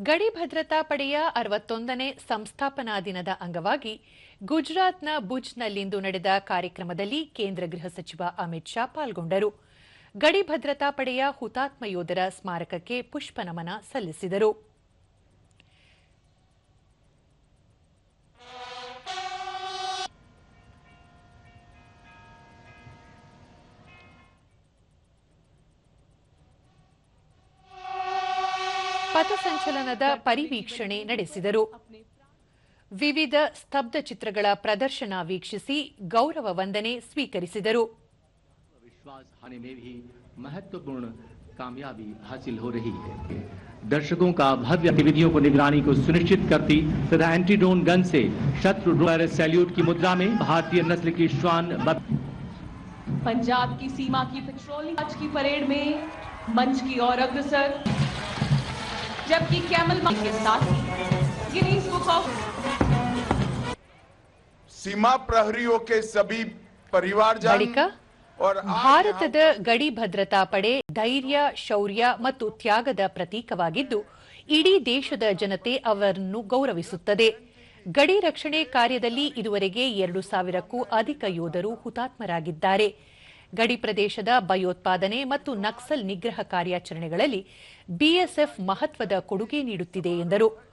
ಗಡಿ ಭದ್ರತಾ ಪಡೆಯ ಅರವತ್ತೊಂದನೇ ಸಂಸ್ಥಾಪನಾ ದಿನದ ಅಂಗವಾಗಿ ಗುಜರಾತ್ನ ಭುಜ್ನಲ್ಲಿಂದು ನಡೆದ ಕಾರ್ಯಕ್ರಮದಲ್ಲಿ ಕೇಂದ್ರ ಗೃಹ ಸಚಿವ ಅಮಿತ್ ಶಾ ಪಾಲ್ಗೊಂಡರು. ಗಡಿ ಭದ್ರತಾ ಪಡೆಯ ಹುತಾತ್ಮ ಯೋಧರ ಸ್ಮಾರಕಕ್ಕೆ ಪುಷ್ಪ ನಮನ ಸಲ್ಲಿಸಿದರು. ಪಥಸಂಚಲನದ ಪರಿವೀಕ್ಷಣೆ ನಡೆಸಿದರು ವಿವಿಧ ಸ್ತಬ್ಧ ಚಿತ್ರಗಳ ಪ್ರದರ್ಶನ ವೀಕ್ಷಿಸಿ ಗೌರವ ವಂದನೆ ಸ್ವೀಕರಿಸಿದರು विश्वास हानि में भी महत्वपूर्ण कामयाबी हासिल हो रही है दर्शकों का भव्य गतिविधियों को निगरानी को सुनिश्चित करती तथा एंटी ड्रोन गन से शत्रु ड्रोन सैल्यूट की मुद्रा में भारतीय नस्ल की श्वान ब- पंजाब की सीमा की पेट्रोलिंग आज की परेड में मंच की ओर अग्रसर जबकि कैमल मार्च के साथ ही गिनीज बुक ऑफ सीमा प्रहरियों के सभी परिवारजन ಬಳಿಕ और आज ಭಾರತದ ಗಡಿ ಭದ್ರತಾ ಪಡೆ ಧೈರ್ಯ ಶೌರ್ಯ ಮತ್ತು ತ್ಯಾಗದ ಪ್ರತೀಕವಾಗಿದ್ದು ಇಡೀ ದೇಶದ ಜನತೆ ಅವರನ್ನು ಗೌರವಿಸುತ್ತದೆ ಗಡಿ ರಕ್ಷಣೆ ಕಾರ್ಯದಲ್ಲಿ ಇದುವರೆಗೆ ಎರಡು ಸಾವಿರಕ್ಕೂ ಅಧಿಕ ಯೋಧರು ಹುತಾತ್ಮರಾಗಿದ್ದಾರೆ ಗಡಿ ಪ್ರದೇಶದ ಭಯೋತ್ಪಾದನೆ ಮತ್ತು ನಕ್ಸಲ್ ನಿಗ್ರಹ ಕಾರ್ಯಾಚರಣೆಗಳಲ್ಲಿ ಬಿಎಸ್ಎಫ್ ಮಹತ್ವದ ಕೊಡುಗೆ ನೀಡುತ್ತಿದೆ ಎಂದರು.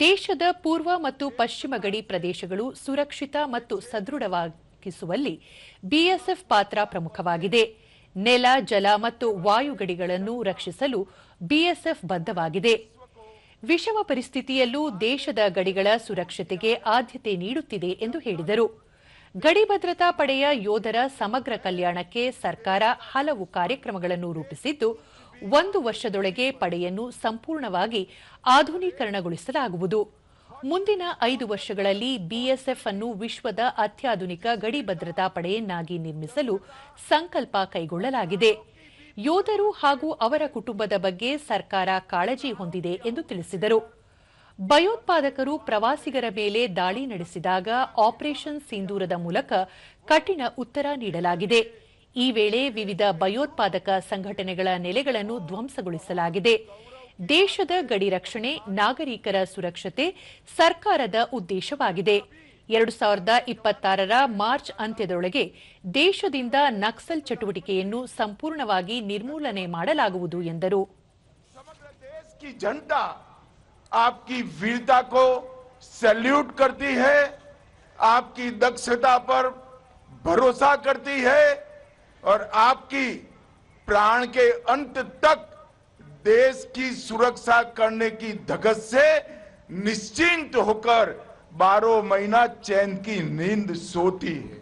ದೇಶದ ಪೂರ್ವ ಮತ್ತು ಪಶ್ಚಿಮ ಗಡಿ ಪ್ರದೇಶಗಳು ಸುರಕ್ಷಿತ ಮತ್ತು ಸದೃಢವಾಗಿಸುವಲ್ಲಿ ಬಿಎಸ್ಎಫ್ ಪಾತ್ರ ಪ್ರಮುಖವಾಗಿದೆ. ನೆಲ, ಜಲ ಮತ್ತು ವಾಯುಗಡಿಗಳನ್ನು ರಕ್ಷಿಸಲು ಬಿಎಸ್ಎಫ್ ಬದ್ಧವಾಗಿದೆ. ವಿಷಮ ಪರಿಸ್ಥಿತಿಯಲ್ಲೂ ದೇಶದ ಗಡಿಗಳ ಸುರಕ್ಷತೆಗೆ ಆದ್ಯತೆ ನೀಡುತ್ತಿದೆ ಎಂದು ಹೇಳಿದರು. ಗಡಿ ಭದ್ರತಾ ಪಡೆಯ ಯೋಧರ ಸಮಗ್ರ ಕಲ್ಯಾಣಕ್ಕೆ ಸರ್ಕಾರ ಹಲವು ಕಾರ್ಯಕ್ರಮಗಳನ್ನು ರೂಪಿಸಿದ್ದು, ಒಂದು ವರ್ಷದೊಳಗೆ ಪಡೆಯನ್ನು ಸಂಪೂರ್ಣವಾಗಿ ಆಧುನೀಕರಣಗೊಳಿಸಲಾಗುವುದು. ಮುಂದಿನ ಐದು ವರ್ಷಗಳಲ್ಲಿ ಬಿಎಸ್ಎಫ್ ಅನ್ನು ವಿಶ್ವದ ಅತ್ಯಾಧುನಿಕ ಗಡಿ ಭದ್ರತಾ ಪಡೆಯನ್ನಾಗಿ ನಿರ್ಮಿಸಲು ಸಂಕಲ್ಪ ಕೈಗೊಳ್ಳಲಾಗಿದೆ. ಯೋಧರು ಹಾಗೂ ಅವರ ಕುಟುಂಬದ ಬಗ್ಗೆ ಸರ್ಕಾರ ಕಾಳಜಿ ಹೊಂದಿದೆ ಎಂದು ತಿಳಿಸಿದರು. ಭಯೋತ್ಪಾದಕರು ಪ್ರವಾಸಿಗರ ಮೇಲೆ ದಾಳಿ ನಡೆಸಿದಾಗ ಆಪರೇಷನ್ ಸಿಂಧೂರದ ಮೂಲಕ ಕಠಿಣ ಉತ್ತರ ನೀಡಲಾಗಿದೆ. ಈ ವೇಳೆ ವಿವಿಧ ಭಯೋತ್ಪಾದಕ ಸಂಘಟನೆಗಳ ನೆಲೆಗಳನ್ನು ಧ್ವಂಸಗೊಳಿಸಲಾಗಿದೆ. ದೇಶದ ಗಡಿ ರಕ್ಷಣೆ, ನಾಗರಿಕರ ಸುರಕ್ಷತೆ ಸರ್ಕಾರದ ಉದ್ದೇಶವಾಗಿದೆ. ಎರಡು ಸಾವಿರದ ಇಪ್ಪತ್ತಾರರ ಮಾರ್ಚ್ ಅಂತ್ಯದೊಳಗೆ ದೇಶದಿಂದ ನಕ್ಸಲ್ ಚಟುವಟಿಕೆಯನ್ನು ಸಂಪೂರ್ಣವಾಗಿ ನಿರ್ಮೂಲನೆ ಮಾಡಲಾಗುವುದು ಎಂದರು. आपकी वीरता को सैल्यूट करती है, आपकी दक्षता पर भरोसा करती है और आपकी प्राण के अंत तक देश की सुरक्षा करने की धगस से निश्चिंत होकर बारह महीना चैन की नींद सोती है।